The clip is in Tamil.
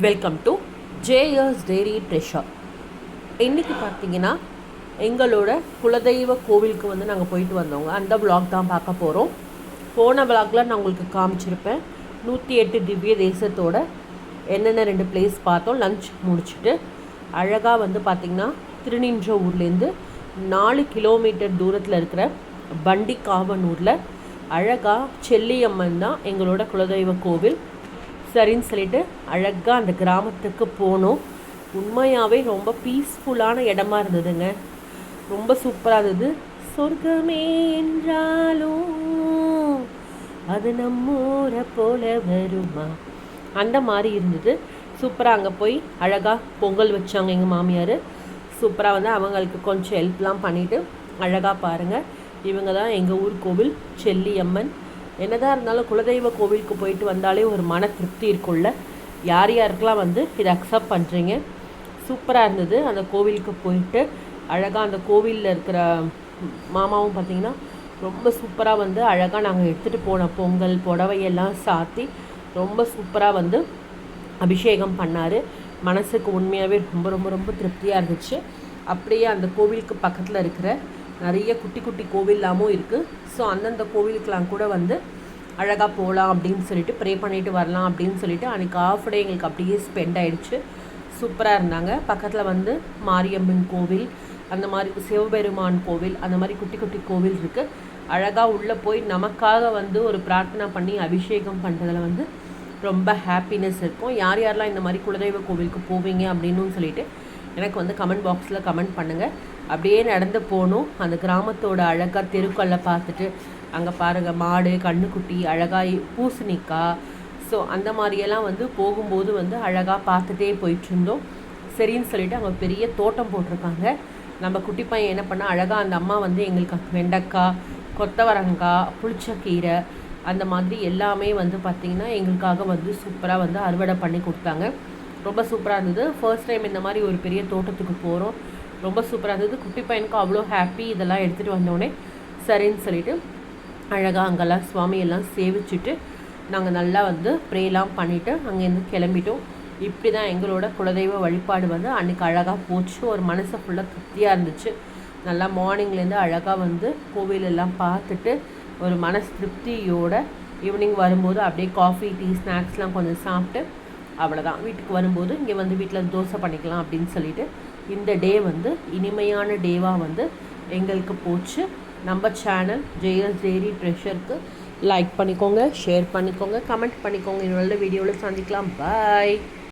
Welcome to JS dairy treasure இன்றைக்கி பார்த்தீங்கன்னா எங்களோட குலதெய்வ கோவிலுக்கு வந்து நாங்கள் போயிட்டு வந்தோங்க. அந்த vlog தான் பார்க்க போகிறோம் போன vlogல நான் உங்களுக்கு காமிச்சிருப்பேன். நூற்றி எட்டு திவ்ய தேசத்தோட என்னென்ன ரெண்டு பிளேஸ் பார்த்தோம். லஞ்ச் முடிச்சுட்டு அழகாக வந்து பார்த்திங்கன்னா திருநின்ற ஊர்லேருந்து நாலு கிலோமீட்டர் தூரத்தில் இருக்கிற பண்டிக்காவனூரில் அழகாக செல்லியம்மன் தான் எங்களோட குலதெய்வ கோவில். சரின்னு சொல்லிட்டு அழகாக அந்த கிராமத்துக்கு போனோம். உண்மையாகவே ரொம்ப பீஸ்ஃபுல்லான இடமா இருந்ததுங்க. ரொம்ப சூப்பராக இருந்தது. சொர்க்கமே என்றாலும் அது நம்மூரை போல வருமா? அந்த மாதிரி இருந்தது. சூப்பராக அங்கே போய் அழகாக பொங்கல் வச்சாங்க எங்கள் மாமியார். சூப்பராக வந்து அவங்களுக்கு கொஞ்சம் ஹெல்ப்லாம் பண்ணிவிட்டு அழகாக பாருங்கள் இவங்க தான் எங்கள் ஊர் கோவில் செல்லியம்மன். என்னதான் இருந்தாலும் குலதெய்வ கோவிலுக்கு போயிட்டு வந்தாலே ஒரு மன திருப்தி இருக்குள்ள யார் யாருக்கெல்லாம் வந்து இதை அக்செப்ட் பண்ணுறீங்க சூப்பராக இருந்தது. அந்த கோவிலுக்கு போயிட்டு அழகாக அந்த கோவிலில் இருக்கிற மாமாவும் பார்த்தீங்கன்னா ரொம்ப சூப்பராக வந்து அழகாக நாங்கள் எடுத்துகிட்டு போன பொங்கல் புடவையெல்லாம் சாத்தி ரொம்ப சூப்பராக வந்து அபிஷேகம் பண்ணார். மனசுக்கு உண்மையாகவே ரொம்ப ரொம்ப ரொம்ப திருப்தியாக இருந்துச்சு. அப்படியே அந்த கோவிலுக்கு பக்கத்தில் இருக்கிற நிறைய குட்டி குட்டி கோவில்லாமும் இருக்குது ஸோ அந்தந்த கோவிலுக்கெலாம் கூட வந்து அழகாக போகலாம் அப்படின்னு சொல்லிட்டு ப்ரே பண்ணிட்டு வரலாம் அப்படின்னு சொல்லிட்டு அன்றைக்கி ஆஃப் டே எங்களுக்கு அப்படியே ஸ்பெண்ட் ஆகிடுச்சு சூப்பராக இருந்தாங்க. பக்கத்தில் வந்து மாரியம்மன் கோவில் அந்த மாதிரி சிவபெருமான் கோவில் அந்த மாதிரி குட்டி குட்டி கோவில் இருக்குது அழகாக உள்ளே போய் நமக்காக வந்து ஒரு பிரார்த்தனை பண்ணி அபிஷேகம் பண்ணுறதுல வந்து ரொம்ப ஹாப்பினஸ் இருக்கும். யார் யாரெல்லாம் இந்த மாதிரி குலதெய்வ கோவிலுக்கு போவீங்க அப்படின்னு சொல்லிட்டு எனக்கு வந்து கமெண்ட் பாக்ஸில் கமெண்ட் பண்ணுங்கள் அப்படியே நடந்து போகணும். அந்த கிராமத்தோட அழகாக தெருக்கல்ல பார்த்துட்டு அங்கே பாருங்கள் மாடு கண்ணுக்குட்டி அழகாக பூசணிக்காய் ஸோ அந்த மாதிரியெல்லாம் வந்து போகும்போது வந்து அழகாக பார்த்துட்டே போயிட்டு இருந்தோம் சரின்னு சொல்லிட்டு அங்கே பெரிய தோட்டம் போட்டிருக்காங்க. நம்ம குட்டி பையன் என்ன பண்ணால் அழகாக அந்த அம்மா வந்து எங்களுக்கு வெண்டைக்காய் கொத்தவரங்காய் புளிச்சக்கீரை அந்த மாதிரி எல்லாமே வந்து பார்த்திங்கன்னா எங்களுக்காக வந்து சூப்பராக வந்து அறுவடை பண்ணி கொடுத்தாங்க. ரொம்ப சூப்பராக இருந்தது. ஃபர்ஸ்ட் டைம் இந்த மாதிரி ஒரு பெரிய தோட்டத்துக்கு போகிறோம் ரொம்ப சூப்பராக இருந்தது. குட்டி பையனுக்கு அவ்வளோ ஹாப்பி இதெல்லாம் எடுத்துகிட்டு வந்தோடனே சரின்னு சொல்லிட்டு அழகாக அங்கெல்லாம் சுவாமியெல்லாம் சேவிச்சுட்டு நாங்கள் நல்லா வந்து ப்ரேலாம் பண்ணிவிட்டு அங்கேருந்து கிளம்பிட்டோம். இப்படி தான் எங்களோட குலதெய்வ வழிபாடு வந்து அன்றைக்கி அழகாக போச்சு. ஒரு மனசு ஃபுல்லாக திருப்தியாக இருந்துச்சு. நல்லா மார்னிங்லேருந்து அழகாக வந்து கோவிலெல்லாம் பார்த்துட்டு ஒரு மனசு திருப்தியோட ஈவினிங் வரும்போது அப்படியே காஃபி டீ ஸ்நாக்ஸ்லாம் கொஞ்சம் சாப்பிட்டு அவ்வளோதான் வீட்டுக்கு வரும்போது இங்கே வந்து வீட்டில் தோசை பண்ணிக்கலாம் அப்படின்னு சொல்லிட்டு இந்த டே வந்து இனிமையான டேவாக வந்து எங்களுக்கு போச்சு. நம்ம சேனல் ஜேஎஸ் டெய்ரி ட்ரெஷருக்கு லைக் பண்ணிக்கோங்க ஷேர் பண்ணிக்கோங்க கமெண்ட் பண்ணிக்கோங்க. இன்னொரு வீடியோவில் சந்திக்கலாம். பாய்